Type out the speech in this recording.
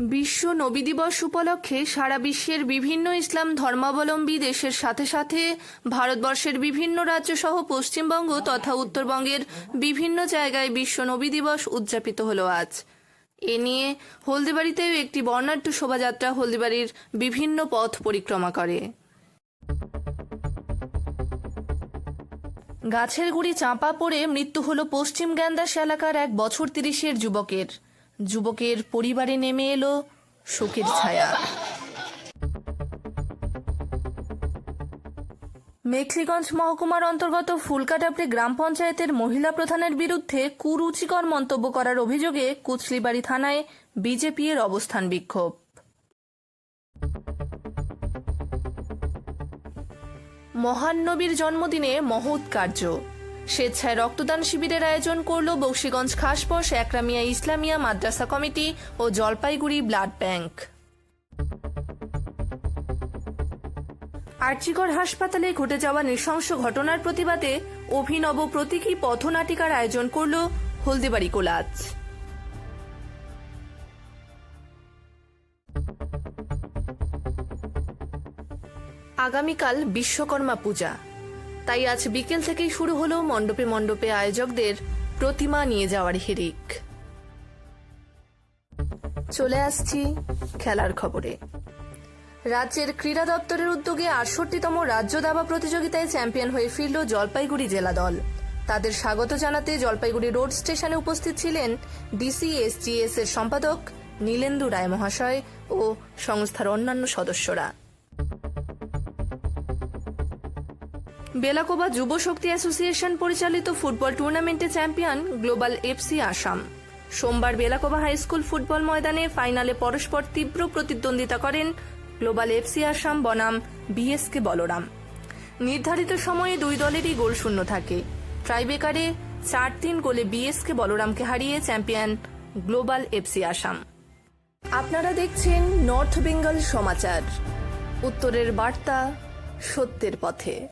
বিশ্ব নবী দিবস উপলক্ষে সারা বিশ্বের বিভিন্ন ইসলাম ধর্মাবলম্বী দেশের সাথে সাথে ভারতবর্ষের বিভিন্ন রাজ্য সহ পশ্চিমবঙ্গ তথা উত্তরবঙ্গের বিভিন্ন জায়গায় বিশ্ব নবী দিবস উদযাপিত হলো আজ। এ নিয়ে হলদিবাড়িতেও একটি বর্ণাঢ্য শোভাযাত্রা হলদিবাড়ির বিভিন্ন পথ পরিক্রমা করে। গাছের গুড়ি চাঁপা পড়ে মৃত্যু হল পশ্চিম গ্যান্দাস এলাকার এক বছর তিরিশের যুবকের। যুবকের পরিবারে নেমে এলো শোকের ছায়া। মেখলিগঞ্জ মহকুমার অন্তর্গত ফুলকাটাপড়ি গ্রাম পঞ্চায়েতের মহিলা প্রধানের বিরুদ্ধে কুরুচিকর মন্তব্য করার অভিযোগে কুচলিবাড়ি থানায় বিজেপি এর অবস্থান বিক্ষোভ। মহান নবীর জন্মদিনে মহৎ কার্য। স্বেচ্ছায় রক্তদান শিবিরের আয়োজন করল বক্সিগঞ্জ খাসপস একরামিয়া ইসলামিয়া মাদ্রাসা কমিটি ও জলপাইগুড়ি ব্লাড ব্যাংক। আর্চিকর হাসপাতালে ঘটে যাওয়া নৃশংস ঘটনার প্রতিবাদে অভিনব প্রতীকী পথনাটিকার আয়োজন করল হলদিবাড়ি কোলাজ। আগামীকাল বিশ্বকর্মা পূজা। তাই আজ বিকেল থেকেই শুরু হলো মণ্ডপে মণ্ডপে আয়োজকদের প্রতিমা নিয়ে যাওয়ার হিরিক চলে আসছি খেলার খবরে। রাজ্যের ক্রীড়া দপ্তরের উদ্যোগে আটষট্টিতম রাজ্য দাবা প্রতিযোগিতায় চ্যাম্পিয়ন হয়ে ফিরল জলপাইগুড়ি জেলা দল। তাদের স্বাগত জানাতে জলপাইগুড়ি রোড স্টেশনে উপস্থিত ছিলেন ডিসিএসজিএস এর সম্পাদক নীলেন্দু রায় মহাশয় ও সংস্থার অন্যান্য সদস্যরা। বেলাকোবা যুব শক্তি অ্যাসোসিয়েশন পরিচালিত ফুটবল টুর্নামেন্টে champion global F C. Assam Belakoba high school football ময়দানে ফাইনালে পরস্পর তীব্র প্রতিদ্বন্দ্বিতা করেন গ্লোবাল এফসি আসাম বনাম বিএসকে বলরাম। নির্ধারিত সময়ে দুই দলেরই গোল শূন্য থাকে। ট্রাইবেকারে চার তিন গোলে বিএসকে বলরামকে হারিয়ে চ্যাম্পিয়ন গ্লোবাল এফসি আসাম। আপনারা দেখছেন নর্থ বেঙ্গল সমাচার। উত্তরের বার্তা সত্যের পথে।